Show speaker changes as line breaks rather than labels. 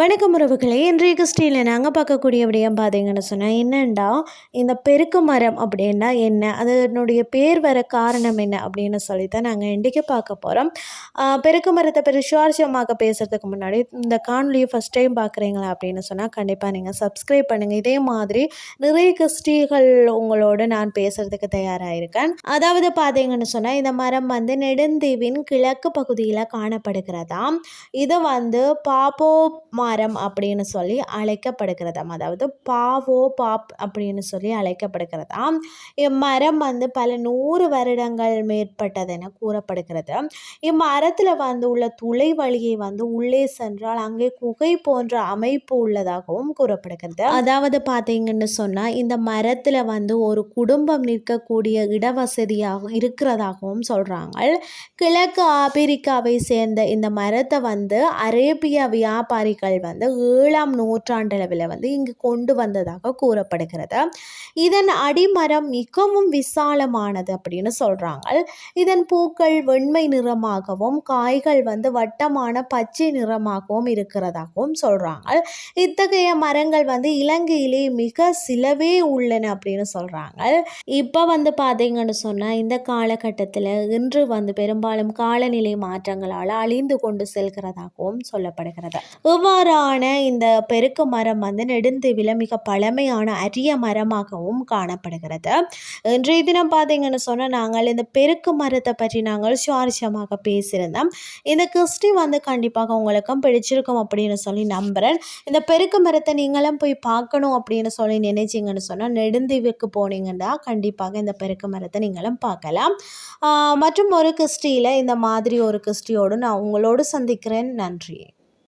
வணக்கம் உறவுகளே. இன்றைய கிறிஸ்டியில் நாங்கள் பார்க்கக்கூடிய விடயம் பார்த்தீங்கன்னு சொன்னால் என்னென்னா இந்த பெருக்கு மரம் அப்படின்னா என்ன? அதனுடைய பேர் வர காரணம் என்ன அப்படின்னு சொல்லி தான் நாங்கள் இன்றைக்கி பார்க்க போகிறோம் பெருக்கு மரத்தை பற்றி சுவாரஸ்யமாக பேசுகிறதுக்கு முன்னாடி இந்த காணொலியை ஃபஸ்ட் டைம் பார்க்குறீங்களா அப்படின்னு சொன்னால் கண்டிப்பாக நீங்கள் சப்ஸ்கிரைப் பண்ணுங்கள் இதே மாதிரி நிறைய கிறிஸ்டிகள் உங்களோட நான் பேசுகிறதுக்கு தயாராக இருக்கேன் அதாவது பார்த்தீங்கன்னு சொன்னால் இந்த மரம் வந்து நெடுந்தீவின் கிழக்கு பகுதியில் காணப்படுகிறதாம். இதை வந்து பாப்போ மரம் அப்படின்னு சொல்லி அழைக்கப்படுகிறதாம். அதாவது பாவோ பாப் அப்படின்னு சொல்லி அழைக்கப்படுகிறதாம். இம்மரம் வந்து பல நூறு வருடங்கள் மேற்பட்டது என கூறப்படுகிறது இம்மரத்தில் வந்து உள்ள துளை வழியை வந்து உள்ளே சென்றால் அங்கே குகை போன்ற அமைப்பு உள்ளதாகவும் கூறப்படுகிறது. அதாவது பார்த்தீங்கன்னு சொன்னால் இந்த மரத்தில் வந்து ஒரு குடும்பம் நிற்கக்கூடிய இடவசதியாக இருக்கிறதாகவும் சொல்கிறாங்க கிழக்கு ஆப்பிரிக்காவை சேர்ந்த இந்த மரத்தை வந்து அரேபிய வியாபாரிகள் மக்கள் வந்து ஏழாம் நூற்றாண்டளவில் வந்து இங்கு கொண்டு வந்ததாக கூறப்படுகிறது. இதன் அடிமரம் மிகவும் விசாலமானது அப்படின்னு சொல்கிறாங்க இதன் பூக்கள் வெண்மை நிறமாகவும் காய்கள் வந்து வட்டமான பச்சை நிறமாகவும் இருக்கிறதாகவும் சொல்கிறாங்க இத்தகைய மரங்கள் வந்து இலங்கையிலே மிக சிலவே உள்ளன அப்படின்னு சொல்கிறாங்க இப்போ வந்து பார்த்தீங்கன்னு சொன்னால் இந்த காலகட்டத்தில் இன்று வந்து பெரும்பாலும் காலநிலை மாற்றங்களால் அழிந்து கொண்டு செல்கிறதாகவும் சொல்லப்படுகிறது. இவ்வாறான இந்த பெருக்கு மரம் வந்து நெடுந்தீவில் மிக பழமையான அரிய மரமாகவும் காணப்படுகிறது. இன்றைய தினம் பார்த்தீங்கன்னு சொன்னால் நாங்கள் இந்த பெருக்கு மரத்தை பற்றி நாங்கள் சுவாரஸ்யமாக பேசியிருந்தோம். இந்த கிறிஸ்டி வந்து கண்டிப்பாக உங்களுக்கும் பிடிச்சிருக்கும் அப்படின்னு சொல்லி நம்புகிறேன் இந்த பெருக்கு மரத்தை நீங்களும் போய் பார்க்கணும் அப்படின்னு சொல்லி நினைச்சிங்கன்னு சொன்னால் நெடுந்தீவுக்கு போனீங்கன்னா கண்டிப்பாக இந்த பெருக்கு மரத்தை நீங்களும் பார்க்கலாம். மற்றும் ஒரு கிறிஸ்டியில் இந்த மாதிரி ஒரு கிறிஸ்டியோடு நான் உங்களோடு சந்திக்கிறேன். நன்றி.